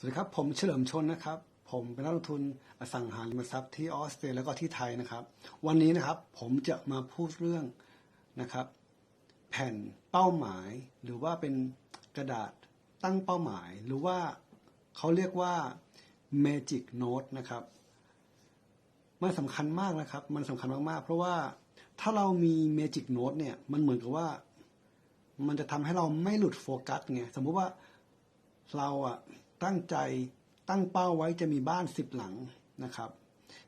สวัสดีครับ ผมเฉลิมชนนะครับ ผมเป็นนักลงทุนอสังหาริมทรัพย์ที่ออสเตรเลียแล้วก็ที่ไทยนะครับ วันนี้นะครับผมจะมาพูดเรื่องนะครับ แผ่นเป้าหมาย หรือว่าเป็นกระดาษตั้งเป้าหมาย หรือว่าเขาเรียกว่า Magic Note นะครับ มันสำคัญมากนะครับ มันสำคัญมากๆ เพราะว่าถ้าเรามี Magic Note เนี่ยมันเหมือนกับว่า มันจะทำให้เราไม่หลุดโฟกัสไงสมมุติว่าเราอะ ตั้งใจตั้งเป้าไว้จะมีบ้านสิบหลังนะครับ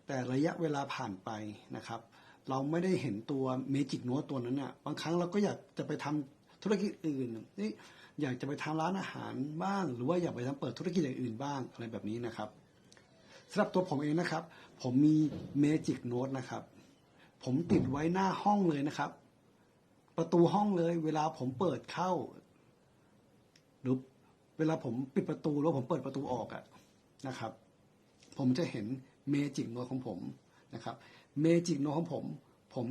แต่ระยะเวลาผ่านไปนะครับ เราไม่ได้เห็นตัวเมจิกโน้ตตัวนั้นน่ะบางครั้งเราก็อยากจะไปทำธุรกิจอื่นนี่อยากจะไปทำร้านอาหารบ้าง หรือว่าอยากไปทำเปิดธุรกิจอย่างอื่นบ้างอะไรแบบนี้นะครับสำหรับตัวผมเองนะครับ ผมมีเมจิกโน้ตนะครับ ผมติดไว้หน้าห้องเลยนะครับ ประตูห้องเลย เวลาผมเปิดเข้าหรือ เวลาผมปิดประตูแล้วผมเปิดประตูออกอะนะครับ ผมจะเห็นเมจิกโนของผมนะครับเมจิกโนของผม ผม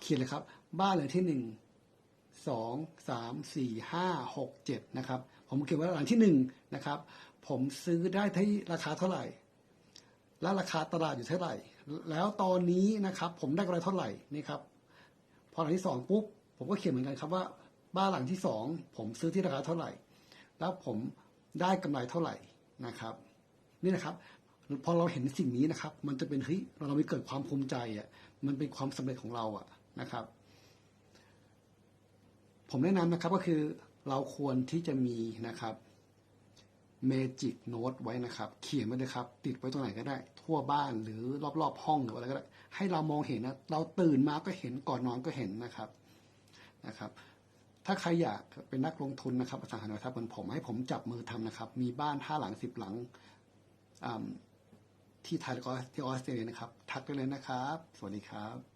เขียนเลยครับ บ้านหลังที่หนึ่งสองสามสี่ห้าหกเจ็ดนะครับ ผมเขียนไว้หลังที่หนึ่งนะครับ ผมซื้อได้ที่ราคาเท่าไหร่ และราคาตลาดอยู่เท่าไหร่ แล้วตอนนี้นะครับ ผมได้กำไรเท่าไหร่นี่ครับพอหลังที่สองปุ๊บผมก็เขียนเหมือนกันครับว่า บ้านหลังที่สองผมซื้อที่ราคาเท่าไหร่ แล้วผมได้กำไรเท่าไหร่นะครับ นี่นะครับพอเราเห็นสิ่งนี้นะครับ มันจะเป็นเฮ้ยเราไม่เกิดความภูมิใจอะมันเป็นความสำเร็จของเราอะนะครับ ผมแนะนำนะครับก็คือเราควรที่จะมีนะครับเมจิกโน้ตไว้นะครับ เขียนไว้เลยครับ ติดไว้ตรงไหนก็ได้ ทั่วบ้านหรือรอบๆห้องหรืออะไรก็ได้ ให้เรามองเห็นนะเราตื่นมาก็เห็นก่อนนอนก็เห็นนะครับนะครับ ถ้าใครอยากเป็นนักลงทุนนะครับอสังหาริมทรัพย์เหมือนผมให้ผมจับมือทำนะครับ มีบ้านห้าหลังสิบหลังที่ไทยแล้วก็ที่ออสเตรเลียนะครับ ทักได้เลยนะครับ สวัสดีครับ